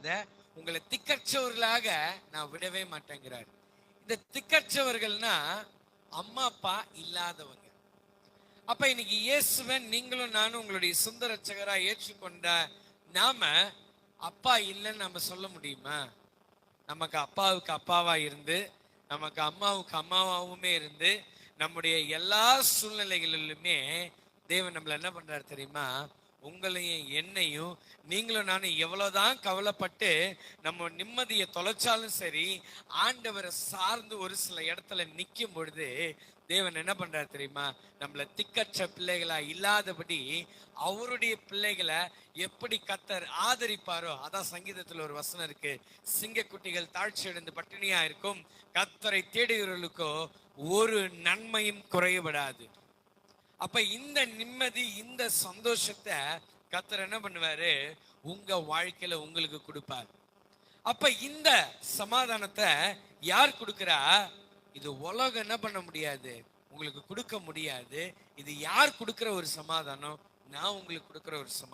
செய்யாத உங்களை திக்கற்றவர்களாக நான் விடவே மாட்டேங்கிறார். இந்த திக்கற்றவர்கள்னா அம்மா அப்பா இல்லாதவங்க. அப்ப இன்னைக்கு இயேசுவன் நீங்களும் நானும் உங்களுடைய சுந்தரச்சகரா ஏற்றுக்கொண்ட நாம அப்பா இல்லைன்னு நம்ம சொல்ல முடியுமா? நமக்கு அப்பாவுக்கு அப்பாவா இருந்து நமக்கு அம்மாவுக்கு அம்மாவாவுமே இருந்து நம்முடைய எல்லா சூழ்நிலைகளிலுமே தேவன் நம்மள என்ன பண்றாரு தெரியுமா? உங்களையும் என்னையும் நீங்களும் நானும் எவ்வளோதான் கவலைப்பட்டு நம்ம நிம்மதியை தொலைச்சாலும் சரி ஆண்டவரை சார்ந்து ஒரு சில இடத்துல நிற்கும் பொழுது தேவன் என்ன பண்றாரு தெரியுமா? நம்மள திக்கற்ற பிள்ளைகளா இல்லாதபடி அவருடைய பிள்ளைகளை எப்படி கத்தர் ஆதரிப்பாரோ அதான் சங்கீதத்தில் ஒரு வசனம் இருக்கு. சிங்கக்குட்டிகள் தாழ்ச்சி அடைந்து பட்டினியா இருக்கும். கத்தரை தேடுகிறவர்களுக்கோ ஒரு நன்மையும் குறைபடாது அப்ப இந்த நிம்மதி இந்த சந்தோஷத்தை கத்தர் என்ன பண்ணுவாரு? உங்க வாழ்க்கையில உங்களுக்கு கொடுப்பார். அப்ப இந்த சமாதானத்தை யார் கொடுக்கிறா? இது உலகம் என்ன பண்ண முடியாது? உங்களுக்கு கொடுக்க முடியாது. இது யார் கொடுக்கிற ஒரு சமாதானம்? நான் உங்களுக்கு கொடுக்கிற ஒரு சமாதானம்.